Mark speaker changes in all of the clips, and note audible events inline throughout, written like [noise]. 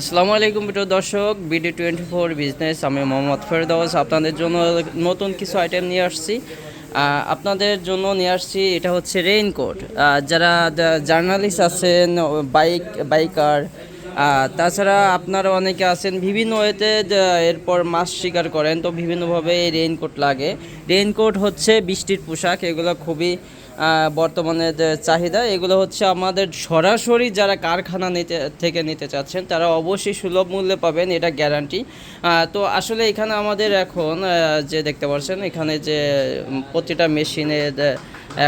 Speaker 1: আসসালামু আলাইকুম প্রিয় দর্শক বিডি টোয়েন্টি ফোর বিজনেস আমি মোহাম্মদ ফেরদাস। আপনাদের জন্য নতুন কিছু আইটেম নিয়ে আসছি। আপনাদের জন্য নিয়ে আসছি, এটা হচ্ছে রেইনকোট যারা জার্নালিস্ট আছেন বাইক বাইকার তাছাড়া আপনারা অনেকে আছেন, বিভিন্ন ওয়েতে এরপর মাছ শিকার করেন, তো বিভিন্নভাবে এই রেইনকোট লাগে। রেইনকোট হচ্ছে বৃষ্টির পোশাক, এগুলো খুবই বর্তমানে চাহিদা। এগুলো হচ্ছে আমাদের সরাসরি যারা কারখানা নিতে, থেকে নিতে চাচ্ছেন, তারা অবশ্যই সুলভ মূল্যে পাবেন, এটা গ্যারান্টি তো আসলে এখানে আমাদের এখন যে দেখতে পাচ্ছেন, এখানে যে প্রতিটা মেশিনে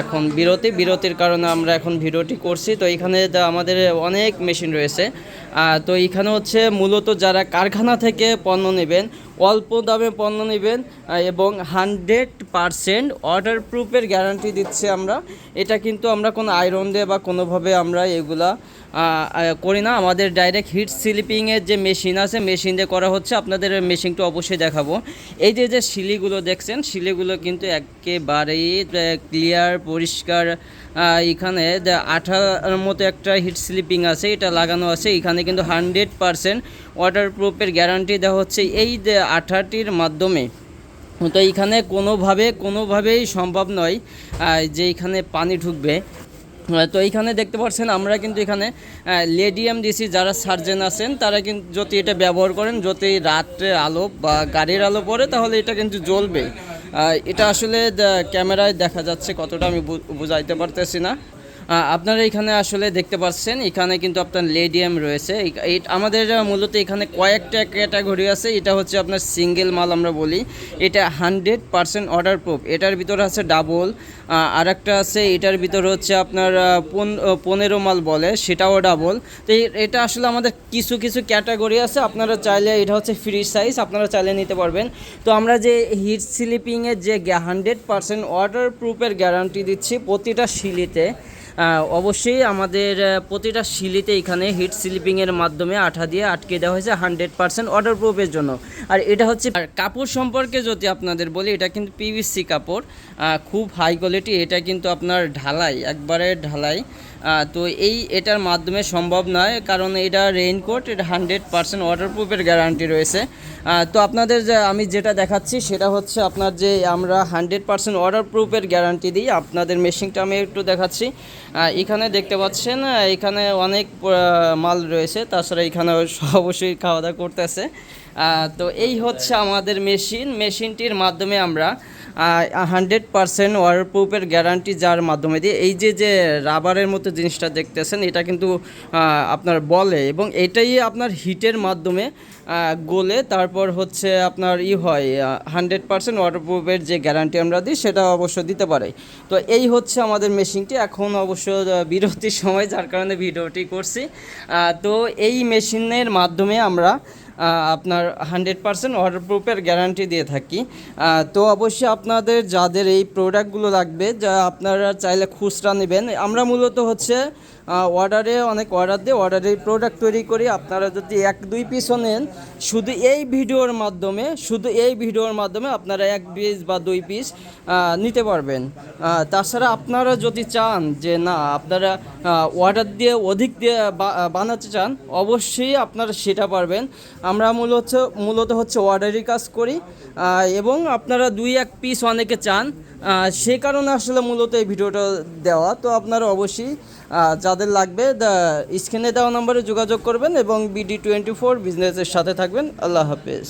Speaker 1: এখন বিরতি, বিরতির কারণে আমরা এখন ভিডিওটি করছি। তো এখানে আমাদের অনেক মেশিন রয়েছে। তো এখানে হচ্ছে মূলত যারা কারখানা থেকে পণ্য নেবেন অল্প দামে পণ্য নেবেন এবং হান্ড্রেড পারসেন্ট ওয়াটার প্রুফের গ্যারান্টি দিচ্ছে আমরা। এটা কিন্তু আমরা কোনো আয়রন দিয়ে বা কোনোভাবে আমরা এগুলা করি না। আমাদের ডাইরেক্ট হিট স্লিপিংয়ের যে মেশিন আছে মেশিন দিয়ে করা হচ্ছে। আপনাদের মেশিনটা অবশ্যই দেখাবো। এই যে যে শিলিগুলো দেখছেন, শিলিগুলো কিন্তু একেবারেই ক্লিয়ার পরিষ্কার এখানে আঠার মতো একটা হিট স্লিপিং আছে, এটা লাগানো আছে। এখানে কিন্তু হান্ড্রেড পারসেন্ট ওয়াটার প্রুফের গ্যারান্টি দেওয়া হচ্ছে। এই আঠাটির মাধ্যমে। তো এইখানে কোনোভাবে, কোনোভাবেই সম্ভব নয় যে এখানে পানি ঢুকবে। তো এইখানে দেখতে পাচ্ছেন, আমরা কিন্তু এখানে লেডিয়াম ডিসি যারা সার্জেন আছেন, তারা কিন্তু যদি এটা ব্যবহার করেন, যদি রাত্রে আলো বা গাড়ির আলো পড়ে, তাহলে এটা কিন্তু জ্বলবে। এটা আসলে ক্যামেরায় দেখা যাচ্ছে, কতটা আমি বুঝাইতে পারতেছি না। আপনারা এখানে আসলে দেখতে পাচ্ছেন, এখানে কিন্তু আপনার লেডিয়াম রয়েছে। আমাদের মূলত এখানে কয়েকটা ক্যাটাগরি আছে। এটা হচ্ছে আপনার সিঙ্গেল মাল আমরা বলি। এটা হান্ড্রেড পারসেন্ট অর্ডার প্রুফ এটার ভিতরে আছে ডাবল। আর একটা আছে, এটার ভিতরে হচ্ছে আপনার পন- পনেরো মাল বলে, সেটাও ডাবল। তো এটা আসলে আমাদের কিছু কিছু ক্যাটাগরি আছে। আপনারা চাইলে এটা হচ্ছে ফ্রি সাইজ, আপনারা চাইলে নিতে পারবেন। তো আমরা যে হিট স্লিপিংয়ের যে হান্ড্রেড পারসেন্ট ওয়াটার প্রুফের গ্যারান্টি দিচ্ছি প্রতিটা শিলিতে অবশ্যই আমাদের প্রতিটা শিলিতে এখানে হিট স্লিপিংয়ের মাধ্যমে আঠা দিয়ে আটকে দেওয়া হয়েছে হান্ড্রেড পার্সেন্ট ওয়াটার প্রুফের জন্য। আর এটা হচ্ছে কাপড় সম্পর্কে যদি আপনাদের বলি, এটা কিন্তু পিভিসি কাপড় খুব হাই কোয়ালিটি এটা কিন্তু আপনার ঢালাই, একবারে ঢালাই। তো এই এটার মাধ্যমে সম্ভব নয়, কারণ এটা রেইনকোট এটা হান্ড্রেড পার্সেন্ট ওয়াটারপ্রুফের গ্যারান্টি রয়েছে। তো আপনাদের যে, আমি যেটা দেখাচ্ছি, সেটা হচ্ছে আপনার যে, আমরা হান্ড্রেড পার্সেন্ট ওয়াটারপ্রুফের গ্যারান্টি দিই। আপনাদের মেশিনটা আমি একটু দেখাচ্ছি। এখানে দেখতে পাচ্ছেন এখানে অনেক মাল রয়েছে, তাছাড়া এখানে [laughs] অবশ্যই খাওয়া দাওয়া করতেছে। তো এই হচ্ছে আমাদের মেশিন, মেশিনটির মাধ্যমে আমরা হান্ড্রেড পারসেন্ট ওয়াটারপ্রুফের গ্যারান্টি যার মাধ্যমে দিয়ে এই যে যে রাবারের মতো জিনিসটা দেখতেছেন, এটা কিন্তু আপনার বলে এবং এটাই আপনার হিটের মাধ্যমে গোলে তারপর হচ্ছে আপনার ই হয় হান্ড্রেড পারসেন্ট ওয়াটারপ্রুফের যে গ্যারান্টি আমরা দিই, সেটা অবশ্য দিতে পারে। তো এই হচ্ছে আমাদের মেশিনটি, এখন অবশ্য বিরতির সময়, যার কারণে ভিডিওটি করছি। তো এই মেশিনের মাধ্যমে আমরা আপনার হান্ড্রেড পারসেন্ট ওয়াটারপ্রুফের গ্যারান্টি দিয়ে থাকি। তো অবশ্যই আপনাদের যাদের এই প্রোডাক্টগুলো লাগবে, যা আপনারা চাইলে খুচরা নেবেন। আমরা মূলত হচ্ছে অর্ডারে অনেক অর্ডার দিয়ে অর্ডারে প্রোডাক্ট তৈরি করি। আপনারা যদি এক, দুই পিসও নেন, শুধু এই ভিডিওর মাধ্যমে, শুধু এই ভিডিওর মাধ্যমে আপনারা এক পিস বা দুই পিস নিতে পারবেন। তাছাড়া আপনারা যদি চান যে না, আপনারা অর্ডার দিয়ে অধিক দিয়ে বানাতে চান, অবশ্যই আপনারা সেটা পারবেন। আমরা মূলত মূলত হচ্ছে অর্ডারি কাজ করি এবং আপনারা দুই এক পিস অনেকে চান সে কারণে আসলে মূলত এই ভিডিওটা দেওয়া। তো আপনারা অবশ্যই যাদের লাগবে স্ক্রিনে দেওয়া নম্বরে যোগাযোগ করবেন এবং বিডি টোয়েন্টি ফোর বিজনেসের সাথে থাকবেন। আল্লাহ হাফেজ।